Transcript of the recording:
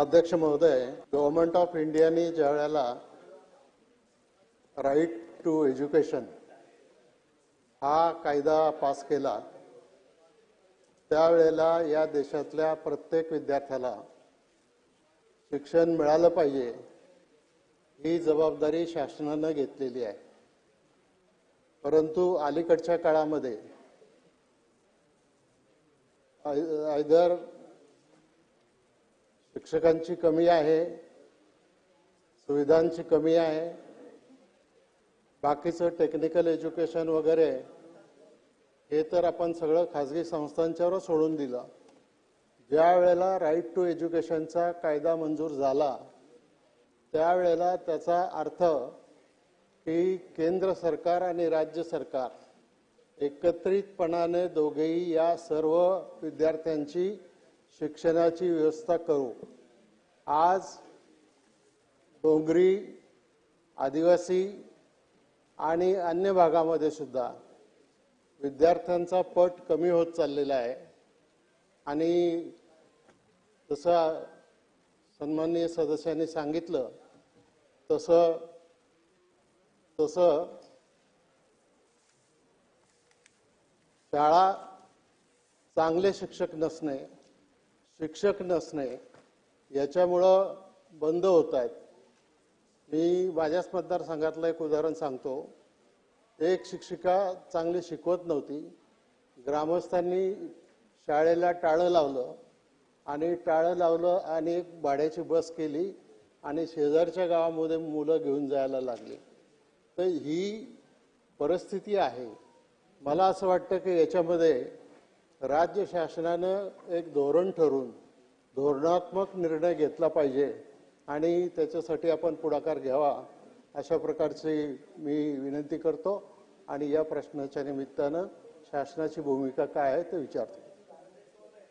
अध्यक्ष महोदय government of इंडियाने ज्या वेळेला राईट टू एज्युकेशन हा कायदा पास केला त्यावेळेला या देशातल्या प्रत्येक विद्यार्थ्याला शिक्षण मिळालं पाहिजे ही जबाबदारी शासनानं घेतलेली आहे. परंतु अलीकडच्या काळामध्ये आयदर शिक्षकांची कमी आहे सुविधांची कमी आहे बाकीचं टेक्निकल एज्युकेशन वगैरे हे तर आपण सगळं खाजगी संस्थांच्यावर सोडून दिलं. ज्या वेळेला राईट टू एज्युकेशनचा कायदा मंजूर झाला त्यावेळेला त्याचा अर्थ की केंद्र सरकार आणि राज्य सरकार एकत्रितपणाने दोघेही या सर्व विद्यार्थ्यांची शिक्षणाची व्यवस्था करू. आज डोंगरी आदिवासी आणि अन्य भागामध्ये सुद्धा विद्यार्थ्यांचा पट कमी होत चाललेला आहे. आणि जसं सन्माननीय सदस्यांनी सांगितलं तसं तसं शाळा चांगले शिक्षक नसणे शिक्षक नसणे याच्यामुळं बंद होत आहेत. मी माझ्याच मतदारसंघातलं एक उदाहरण सांगतो. एक शिक्षिका चांगली शिकवत नव्हती. ग्रामस्थांनी शाळेला टाळं लावलं आणि टाळं लावलं आणि एक भाड्याची बस केली आणि शेजारच्या गावामध्ये मुलं घेऊन जायला लागली. तर ही परिस्थिती आहे. मला असं वाटतं की याच्यामध्ये राज्य शासनानं एक धोरण ठरवून धोरणात्मक निर्णय घेतला पाहिजे आणि त्याच्यासाठी आपण पुढाकार घ्यावा अशा प्रकारची मी विनंती करतो आणि या प्रश्नाच्या निमित्तानं शासनाची भूमिका काय आहे ते विचारतो.